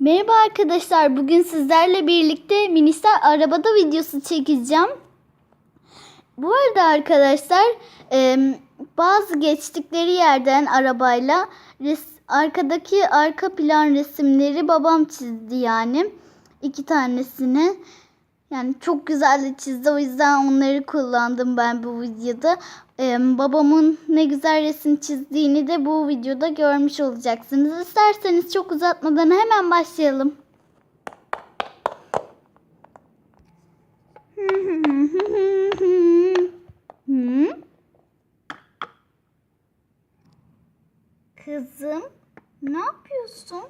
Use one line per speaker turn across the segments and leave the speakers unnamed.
Merhaba arkadaşlar. Bugün sizlerle birlikte minisler arabada videosu çekeceğim. Bu arada arkadaşlar bazı geçtikleri yerden arabayla arkadaki arka plan resimleri babam çizdi yani. iki tanesini. Yani çok güzel de çizdi. O yüzden onları kullandım ben bu videoda. Ee, babamın ne güzel resim çizdiğini de bu videoda görmüş olacaksınız. İsterseniz çok uzatmadan hemen başlayalım. Hı? Kızım, ne yapıyorsun?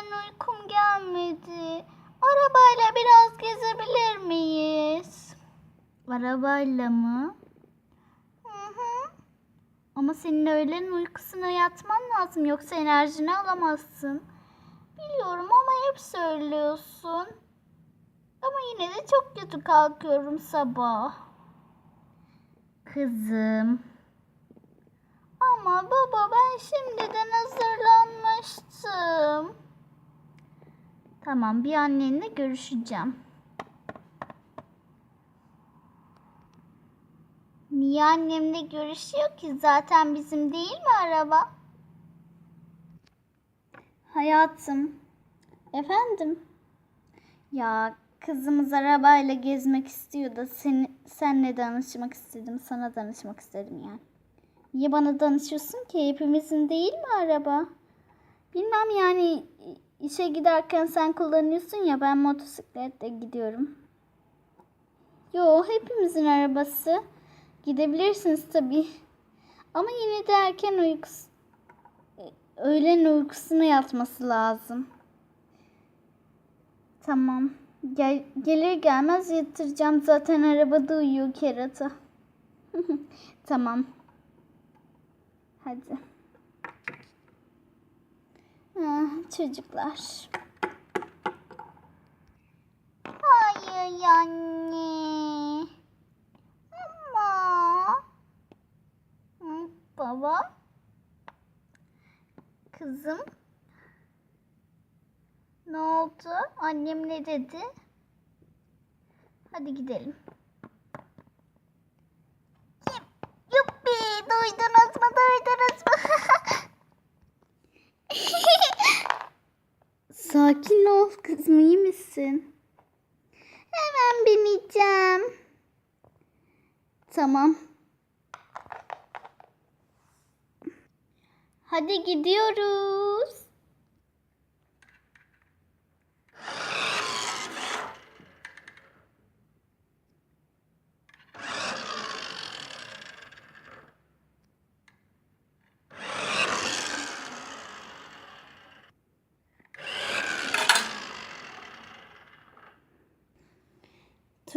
Öğlen uykum gelmedi. Arabayla biraz gezebilir miyiz? Arabayla mı? Hı hı. Ama senin öğlen uykusuna yatman lazım yoksa enerjini alamazsın. Biliyorum ama hep söylüyorsun. Ama yine de çok kötü kalkıyorum sabah. Kızım. Ama baba ben şimdiden hazırlanmıştım. Tamam bir annenle görüşeceğim. Niye annemle görüşüyor ki? Zaten bizim değil mi araba? Hayatım. Efendim? Ya kızımız arabayla gezmek istiyor da seni, senle danışmak istedim. Sana danışmak istedim yani. Niye bana danışıyorsun ki? Hepimizin değil mi araba? Bilmem yani işe giderken sen kullanıyorsun ya ben motosikletle gidiyorum. Yo hepimizin arabası. Gidebilirsiniz tabii. Ama yine de erken uykusu öğlen uykusuna yatması lazım. Tamam. Gel, gelir gelmez yatıracağım. Zaten arabada uyuyor kerata. tamam. Hadi. Ah, çocuklar. Hayır anne. Ama. Baba. Kızım. Ne oldu? Annem ne dedi? Hadi gidelim. Hemen bineceğim. Tamam. Hadi gidiyoruz.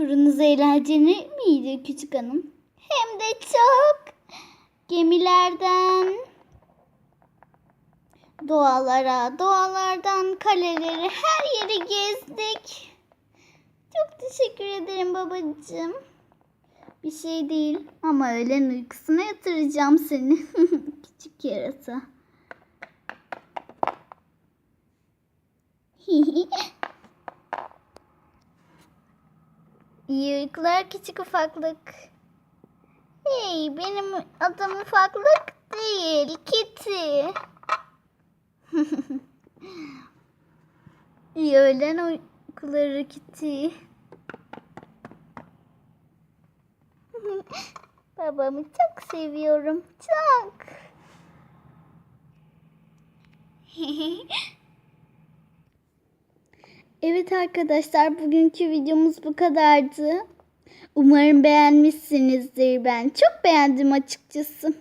Turunuz eğlenceli miydi küçük hanım? Hem de çok. Gemilerden doğalara, doğalardan kalelere her yeri gezdik. Çok teşekkür ederim babacığım. Bir şey değil ama öğlen uykusuna yatıracağım seni. Küçük yarasa. İyi uykular küçük ufaklık. Hey benim adım ufaklık değil Kitty. İyi öğlen uykuları Kitty. Babamı çok seviyorum. Çok. Evet arkadaşlar bugünkü videomuz bu kadardı. Umarım beğenmişsinizdir. Ben çok beğendim açıkçası.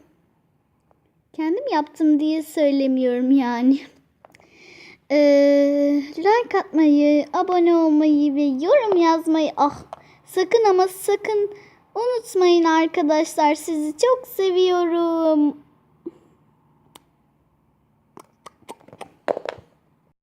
Kendim yaptım diye söylemiyorum yani. Ee, like atmayı, abone olmayı ve yorum yazmayı ah sakın ama sakın unutmayın arkadaşlar. Sizi çok seviyorum.